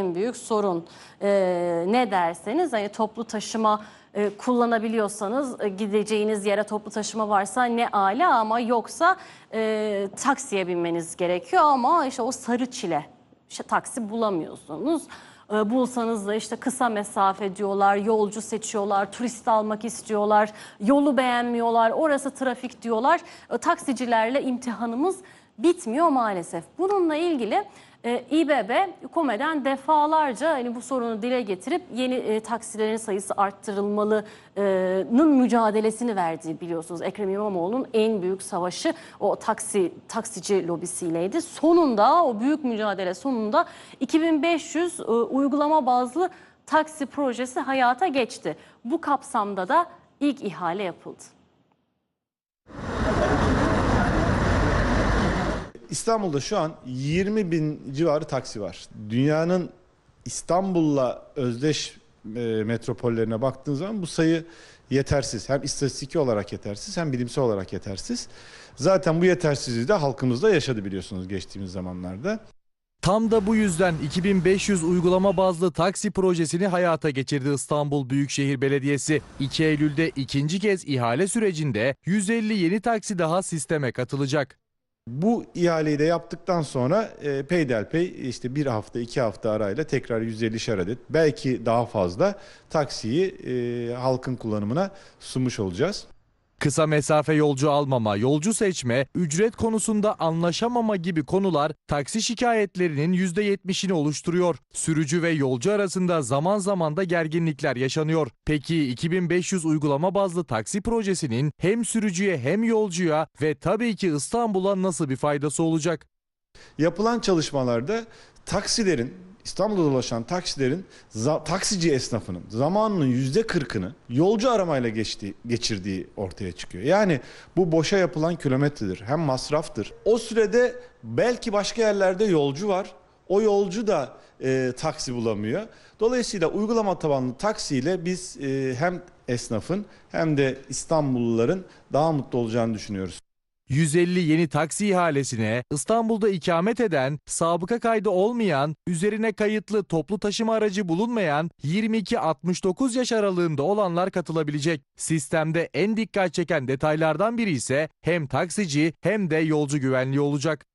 en büyük sorun e, ne derseniz hani toplu taşıma e, kullanabiliyorsanız e, gideceğiniz yere toplu taşıma varsa ne ala ama yoksa e, taksiye binmeniz gerekiyor ama işte o sarı çile işte taksi bulamıyorsunuz. E, bulsanız da işte kısa mesafe diyorlar, yolcu seçiyorlar, turist almak istiyorlar, yolu beğenmiyorlar, orası trafik diyorlar. E, taksicilerle imtihanımız bitmiyor maalesef. Bununla ilgili e, İBB KOME'den defalarca hani bu sorunu dile getirip yeni e, taksilerin sayısı arttırılmalının mücadelesini verdiği biliyorsunuz. Ekrem İmamoğlu'nun en büyük savaşı o taksi taksici lobisiyleydi. Sonunda o büyük mücadele sonunda 2500 e, uygulama bazlı taksi projesi hayata geçti. Bu kapsamda da ilk ihale yapıldı. İstanbul'da şu an 20 bin civarı taksi var. Dünyanın İstanbul'la özdeş e, metropollerine baktığın zaman bu sayı yetersiz. Hem istatistiki olarak yetersiz hem bilimsel olarak yetersiz. Zaten bu yetersizliği de halkımızda yaşadı biliyorsunuz geçtiğimiz zamanlarda. Tam da bu yüzden 2500 uygulama bazlı taksi projesini hayata geçirdi İstanbul Büyükşehir Belediyesi. 2 Eylül'de ikinci kez ihale sürecinde 150 yeni taksi daha sisteme katılacak. Bu ihaleyi de yaptıktan sonra e, peyderpey işte bir hafta iki hafta arayla tekrar 150 adet belki daha fazla taksiyi e, halkın kullanımına sunmuş olacağız. Kısa mesafe yolcu almama, yolcu seçme, ücret konusunda anlaşamama gibi konular taksi şikayetlerinin %70'ini oluşturuyor. Sürücü ve yolcu arasında zaman zaman da gerginlikler yaşanıyor. Peki 2500 uygulama bazlı taksi projesinin hem sürücüye hem yolcuya ve tabii ki İstanbul'a nasıl bir faydası olacak? Yapılan çalışmalarda taksilerin İstanbul'da dolaşan taksilerin taksici esnafının zamanının yüzde kırkını yolcu aramayla geçtiği, geçirdiği ortaya çıkıyor. Yani bu boşa yapılan kilometredir hem masraftır. O sürede belki başka yerlerde yolcu var. O yolcu da e, taksi bulamıyor. Dolayısıyla uygulama tabanlı taksiyle biz e, hem esnafın hem de İstanbulluların daha mutlu olacağını düşünüyoruz. 150 yeni taksi ihalesine İstanbul'da ikamet eden, sabıka kaydı olmayan, üzerine kayıtlı toplu taşıma aracı bulunmayan 22-69 yaş aralığında olanlar katılabilecek. Sistemde en dikkat çeken detaylardan biri ise hem taksici hem de yolcu güvenliği olacak.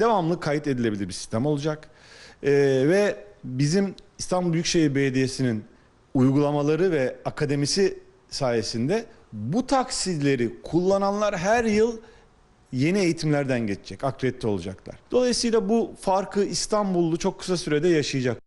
devamlı kayıt edilebilir bir sistem olacak. Ee, ve bizim İstanbul Büyükşehir Belediyesi'nin uygulamaları ve akademisi sayesinde bu taksileri kullananlar her yıl yeni eğitimlerden geçecek, akredite olacaklar. Dolayısıyla bu farkı İstanbullu çok kısa sürede yaşayacak.